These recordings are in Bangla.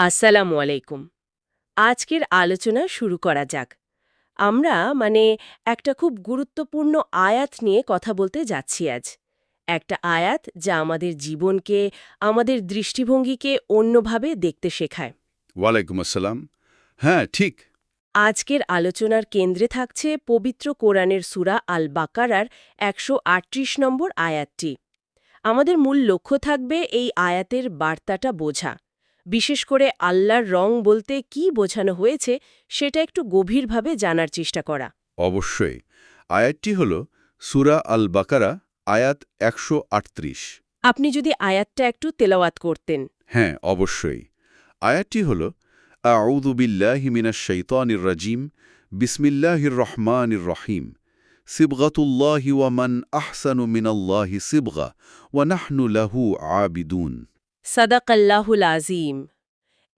আসসালামু আলাইকুম। আজকের আলোচনা শুরু করা যাক। আমরা মানে একটা খুব গুরুত্বপূর্ণ আয়াত নিয়ে কথা বলতে যাচ্ছি আজ। একটা আয়াত যা আমাদের জীবনকে আমাদের দৃষ্টিভঙ্গিকে অন্যভাবে দেখতে শেখায়। ওয়ালাইকুম আসসালাম। হ্যাঁ ঠিক। আজকের আলোচনার কেন্দ্রে থাকছে পবিত্র কোরআনের সুরা আল বাকারার একশো আটত্রিশ নম্বর আয়াতটি। আমাদের মূল লক্ষ্য থাকবে এই আয়াতের বার্তাটা বোঝা। বিশেষ করে আল্লাহর রং বলতে কি বোঝানো হয়েছে সেটা একটু গভীরভাবে জানার চেষ্টা করা। অবশ্যই। আয়াতটি হল সুরা আল বাকারা আয়াত একশো আটত্রিশ। আপনি যদি আয়াতটা একটু তেলাওয়াত করতেন। হ্যাঁ অবশ্যই। আয়াতটি হল আউদুবিল্লাহি মিনাশ শৈতানির রাজিম বিসমিল্লাহির রহমানির রহিম সিবগাতুল্লাহি ওয়ামান আহসানু মিনাল্লাহি সিবগা ওয়া নাহনু লাহু আবিদুন। সাদাকাল্লাহুল আজিম।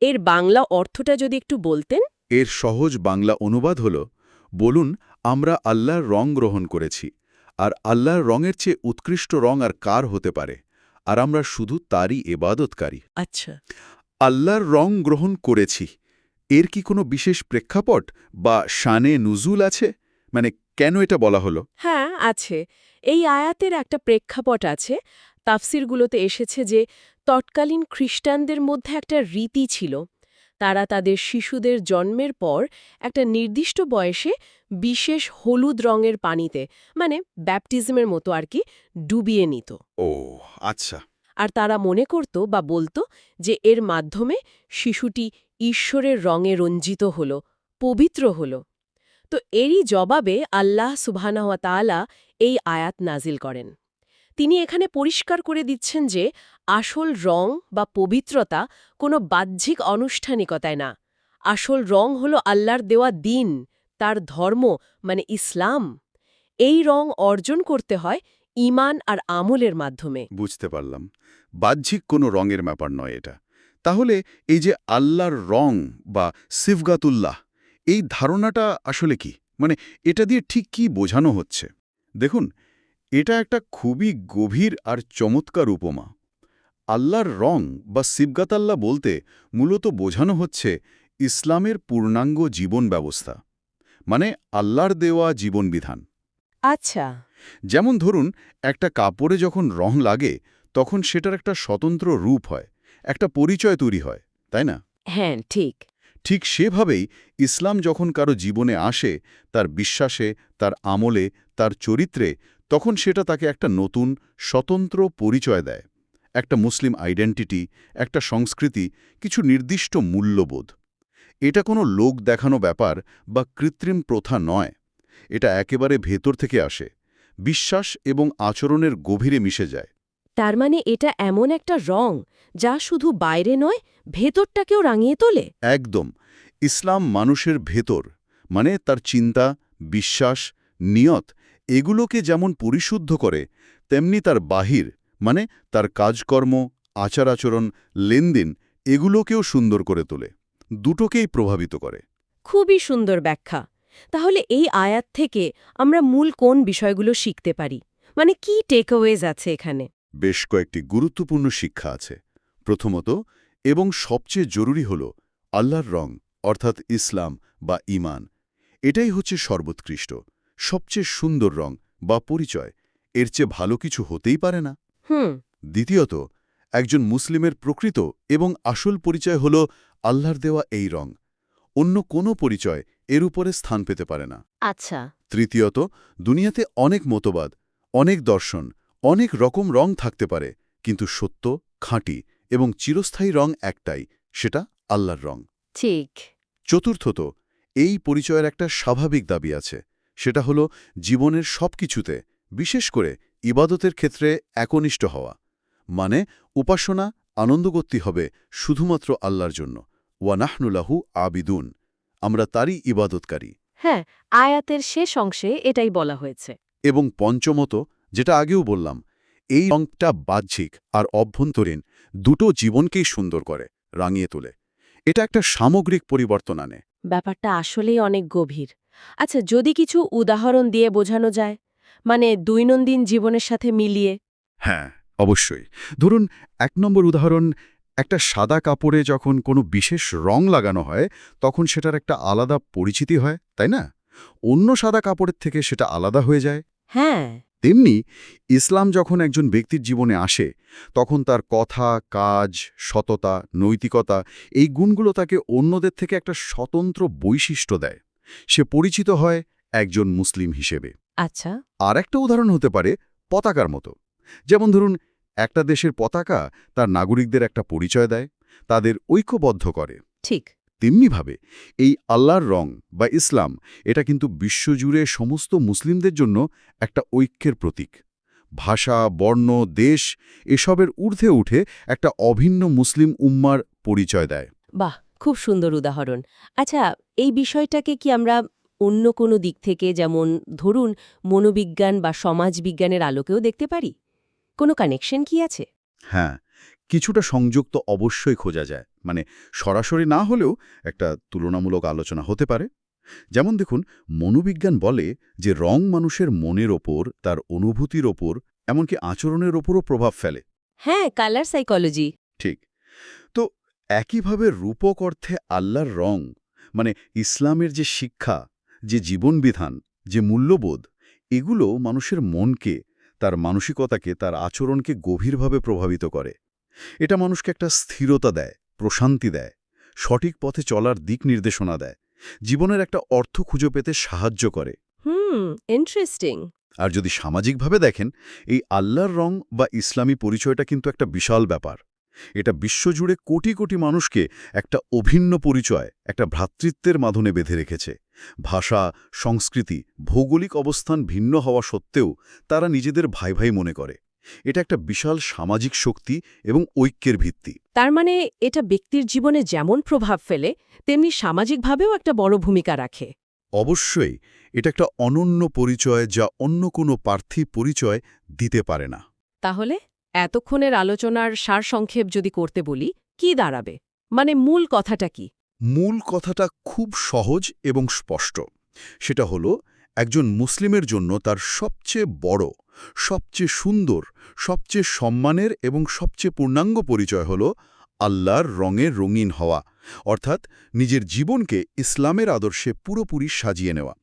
এর বাংলা অর্থটা যদি একটু বলতেন? এর সহজ বাংলা অনুবাদ হল বলুন আমরা আল্লাহর রং গ্রহণ করেছি আর আল্লাহর রঙের চেয়ে উৎকৃষ্ট রং আর কার হতে পারে আর আমরা শুধু তারই এবাদতকারী। আচ্ছা। আল্লাহর রং গ্রহণ করেছি এর কি কোনো বিশেষ প্রেক্ষাপট বা শানে নুজুল আছে? মানে কেন এটা বলা হলো? হ্যাঁ আছে। এই আয়াতের একটা প্রেক্ষাপট আছে তাফসিরগুলোতে এসেছে যে তৎকালীন খ্রিস্টানদের মধ্যে একটা রীতি ছিল। তারা তাদের শিশুদের জন্মের পর একটা নির্দিষ্ট বয়সে বিশেষ হলুদ রঙের পানিতে মানে ব্যাপটিজমের মতো আর কি ডুবিয়ে নিত। ও আচ্ছা। আর তারা মনে করত বা বলতো যে এর মাধ্যমে শিশুটি ঈশ্বরের রঙে রঞ্জিত হল পবিত্র হল। তো এরই জবাবে আল্লাহ সুবহানাহুয়া তাআলা এই আয়াত নাজিল করেন। তিনি এখানে পরিষ্কার করে দিচ্ছেন যে আসল রং বা পবিত্রতা কোনো বাহ্যিক আনুষ্ঠানিকতায় না। আসল রং হল আল্লাহর দেওয়া দিন, তার ধর্ম মানে ইসলাম। এই রং অর্জন করতে হয় ঈমান আর আমলের মাধ্যমে। বুঝতে পারলাম। বাহ্যিক কোনো রঙের ব্যাপার নয় এটা। তাহলে এই যে আল্লাহর রং বা সিফগাতুল্লাহ, এই ধারণাটা আসলে কি? মানে এটা দিয়ে ঠিক কি বোঝানো হচ্ছে? দেখুন এটা একটা খুবই গভীর আর চমৎকার উপমা। আল্লাহর রং বা সিবগাতাল্লাহ বলতে মূলত বোঝানো হচ্ছে ইসলামের পূর্ণাঙ্গ জীবন ব্যবস্থা মানে আল্লাহর দেওয়া জীবনবিধান। আচ্ছা। যেমন ধরুন একটা কাপড়ে যখন রং লাগে তখন সেটার একটা স্বতন্ত্র রূপ হয় একটা পরিচয় তৈরি হয় তাই না? হ্যাঁ ঠিক। ঠিক সেভাবেই ইসলাম যখন কারও জীবনে আসে তার বিশ্বাসে তার আমলে তার চরিত্রে তখন সেটা তাকে একটা নতুন স্বতন্ত্র পরিচয় দেয়। একটা মুসলিম আইডেন্টিটি একটা সংস্কৃতি কিছু নির্দিষ্ট মূল্যবোধ। এটা কোনো লোক দেখানো ব্যাপার বা কৃত্রিম প্রথা নয়। এটা একেবারে ভেতর থেকে আসে। বিশ্বাস এবং আচরণের গভীরে মিশে যায়। তার মানে এটা এমন একটা রং যা শুধু বাইরে নয় ভেতরটাকেও রাঙিয়ে তোলে? একদম। ইসলাম মানুষের ভেতর মানে তার চিন্তা বিশ্বাস নিয়ত এগুলোকে যেমন পরিশুদ্ধ করে তেমনি তার বাহির মানে তার কাজকর্ম আচার আচরণ লেনদেন এগুলোকেও সুন্দর করে তোলে। দুটোকেই প্রভাবিত করে। খুবই সুন্দর ব্যাখ্যা। তাহলে এই আয়াত থেকে আমরা মূল কোন বিষয়গুলো শিখতে পারি? মানে কি টেকওয়েজ আছে এখানে? বেশ কয়েকটি গুরুত্বপূর্ণ শিক্ষা আছে। প্রথমত এবং সবচেয়ে জরুরি হল আল্লাহর রং অর্থাৎ ইসলাম বা ইমান এটাই হচ্ছে সর্বোৎকৃষ্ট। সবচেয়ে সুন্দর রং বা পরিচয় এর চেয়ে ভালো কিছু হতেই পারে না। দ্বিতীয়ত একজন মুসলিমের প্রকৃত এবং আসল পরিচয় হল আল্লাহর দেওয়া এই রং। অন্য কোনো পরিচয় এর উপরে স্থান পেতে পারে না। আচ্ছা। তৃতীয়ত দুনিয়াতে অনেক মতবাদ অনেক দর্শন অনেক রকম রং থাকতে পারে কিন্তু সত্য খাঁটি এবং চিরস্থায়ী রং একটাই সেটা আল্লাহর রং। ঠিক। চতুর্থত এই পরিচয়ের একটা স্বাভাবিক দাবি আছে। সেটা হলো জীবনের সব কিছুতে বিশেষ করে ইবাদতের ক্ষেত্রে একনিষ্ঠ হওয়া। মানে উপাসনা আনন্দগত্যি হবে শুধুমাত্র আল্লাহর জন্য। ওয়ানাহনুলাহু আবিদুন। আমরা তারই ইবাদতকারী। হ্যাঁ আয়াতের শেষ অংশে এটাই বলা হয়েছে। এবং পঞ্চমত যেটা আগেও বললাম এই রংটা বাহ্যিক আর অভ্যন্তরীণ দুটো জীবনকেই সুন্দর করে রাঙিয়ে তোলে। এটা একটা সামগ্রিক পরিবর্তন আনে। ব্যাপারটা আসলেই অনেক গভীর। আচ্ছা যদি কিছু উদাহরণ দিয়ে বোঝানো যায় মানে দৈনন্দিন জীবনের সাথে মিলিয়ে? হ্যাঁ অবশ্যই। ধরুন এক নম্বর উদাহরণ একটা সাদা কাপড়ে যখন কোনো বিশেষ রং লাগানো হয় তখন সেটার একটা আলাদা পরিচিতি হয় তাই না? অন্য সাদা কাপড়ের থেকে সেটা আলাদা হয়ে যায়। হ্যাঁ। তেমনি ইসলাম যখন একজন ব্যক্তির জীবনে আসে তখন তার কথা কাজ সততা নৈতিকতা এই গুণগুলো তাকে অন্যদের থেকে একটা স্বতন্ত্র বৈশিষ্ট্য দেয়। সে পরিচিত হয় একজন মুসলিম হিসেবে। আচ্ছা। আর একটা উদাহরণ হতে পারে পতাকার মতো। যেমন ধরুন একটা দেশের পতাকা তার নাগরিকদের একটা পরিচয় দেয় তাদের ঐক্যবদ্ধ করে। ঠিক। তেমনিভাবে এই আল্লাহর রং বা ইসলাম এটা কিন্তু বিশ্বজুড়ে সমস্ত মুসলিমদের জন্য একটা ঐক্যের প্রতীক। ভাষা বর্ণ দেশ এসবের ঊর্ধ্বে উঠে একটা অভিন্ন মুসলিম উম্মার পরিচয় দেয়। বাহ! খুব সুন্দর উদাহরণ। আচ্ছা এই বিষয়টাকে কি আমরা অন্য কোনো দিক থেকে যেমন ধরুন মনোবিজ্ঞান বা সমাজবিজ্ঞানের আলোকেও দেখতে পারি? কোনো কানেকশন কি আছে? হ্যাঁ কিছুটা সংযোগ তো অবশ্যই খোঁজা যায়। মানে সরাসরি না হলেও একটা তুলনামূলক আলোচনা হতে পারে। যেমন দেখুন মনোবিজ্ঞান বলে যে রং মানুষের মনের ওপর তার অনুভূতির ওপর এমনকি আচরণের ওপরও প্রভাব ফেলে। হ্যাঁ কালার সাইকোলজি ঠিক। একইভাবে রূপক অর্থে আল্লাহর রং মানে ইসলামের যে শিক্ষা যে জীবনবিধান যে মূল্যবোধ এগুলো মানুষের মনকে তার মানসিকতাকে তার আচরণকে গভীরভাবে প্রভাবিত করে। এটা মানুষকে একটা স্থিরতা দেয় প্রশান্তি দেয় সঠিক পথে চলার দিক নির্দেশনা দেয় জীবনের একটা অর্থ খুঁজে পেতে সাহায্য করে। হুম ইন্টারেস্টিং আর যদি সামাজিকভাবে দেখেন এই আল্লাহর রং বা ইসলামী পরিচয়টা কিন্তু একটা বিশাল ব্যাপার। এটা বিশ্বজুড়ে কোটি কোটি মানুষকে একটা অভিন্ন পরিচয় একটা ভ্রাতৃত্বের মাধনে বেঁধে রেখেছে। ভাষা সংস্কৃতি ভৌগোলিক অবস্থান ভিন্ন হওয়া সত্ত্বেও তারা নিজেদের ভাই ভাই মনে করে। এটা একটা বিশাল সামাজিক শক্তি এবং ঐক্যের ভিত্তি। তার মানে এটা ব্যক্তির জীবনে যেমন প্রভাব ফেলে তেমনি সামাজিকভাবেও একটা বড় ভূমিকা রাখে। অবশ্যই এটা একটা অনন্য পরিচয় যা অন্য কোনো পার্থিব পরিচয় দিতে পারে না। তাহলে? এতক্ষণের আলোচনার সারসংক্ষেপ যদি করতে বলি, কি দাঁড়াবে? মানে মূল কথাটা কি? মূল কথাটা খুব সহজ এবং স্পষ্ট। সেটা হলো, একজন মুসলিমের জন্য তার সবচেয়ে বড়, সবচেয়ে সুন্দর, সবচেয়ে সম্মানের এবং সবচেয়ে পূর্ণাঙ্গ পরিচয় হল আল্লাহর রঙে রঙিন হওয়া, অর্থাৎ নিজের জীবনকে ইসলামের আদর্শে পুরোপুরি সাজিয়ে নেওয়া।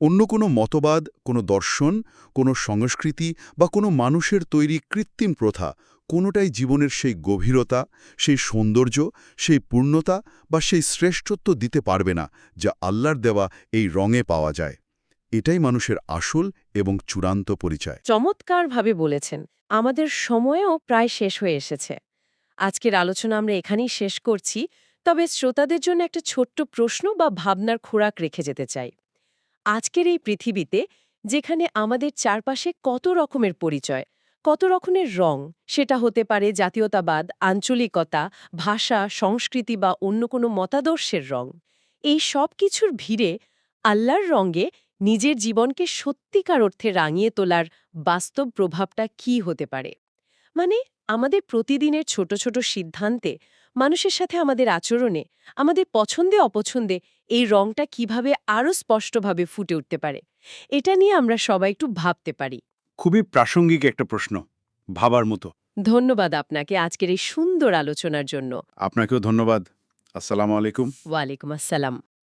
অন্য কোনো মতবাদ, কোনো দর্শন, কোনো সংস্কৃতি বা কোনো মানুষের তৈরি কৃত্রিম প্রথা, কোনোটাই জীবনের সেই গভীরতা, সেই সৌন্দর্য, সেই পূর্ণতা বা সেই শ্রেষ্ঠত্ব দিতে পারবে না যা আল্লাহর দেওয়া এই রঙে পাওয়া যায়। এটাই মানুষের আসল এবং চূড়ান্ত পরিচয়। চমৎকারভাবে বলেছেন। আমাদের সময়ও প্রায় শেষ হয়ে এসেছে। আজকের আলোচনা আমরা এখানেই শেষ করছি, তবে শ্রোতাদের জন্য একটা ছোট্ট প্রশ্ন বা ভাবনার খোরাক রেখে যেতে চাই। আজকের এই পৃথিবীতে, যেখানে আমাদের চারপাশে কত রকমের পরিচয়, কত রকমের রং, সেটা হতে পারে জাতীয়তাবাদ, আঞ্চলিকতা, ভাষা, সংস্কৃতি বা অন্য কোনো মতাদর্শের রং। এই সব কিছুর ভিড়ে আল্লাহর রঙে নিজের জীবনকে সত্যিকার অর্থে রাঙিয়ে তোলার বাস্তব প্রভাবটা কি হতে পারে? মানে আমাদের প্রতিদিনের ছোট ছোট সিদ্ধান্তে মানুষের সাথে আমাদের আচরণে আমাদের পছন্দে অপছন্দে এই রংটা কীভাবে আরও স্পষ্টভাবে ফুটে উঠতে পারে এটা নিয়ে আমরা সবাই একটু ভাবতে পারি। খুবই প্রাসঙ্গিক একটা প্রশ্ন ভাবার মতো। ধন্যবাদ আপনাকে আজকের এই সুন্দর আলোচনার জন্য। আপনাকেও ধন্যবাদ। আসসালামু আলাইকুম। ওয়ালাইকুম আসসালাম।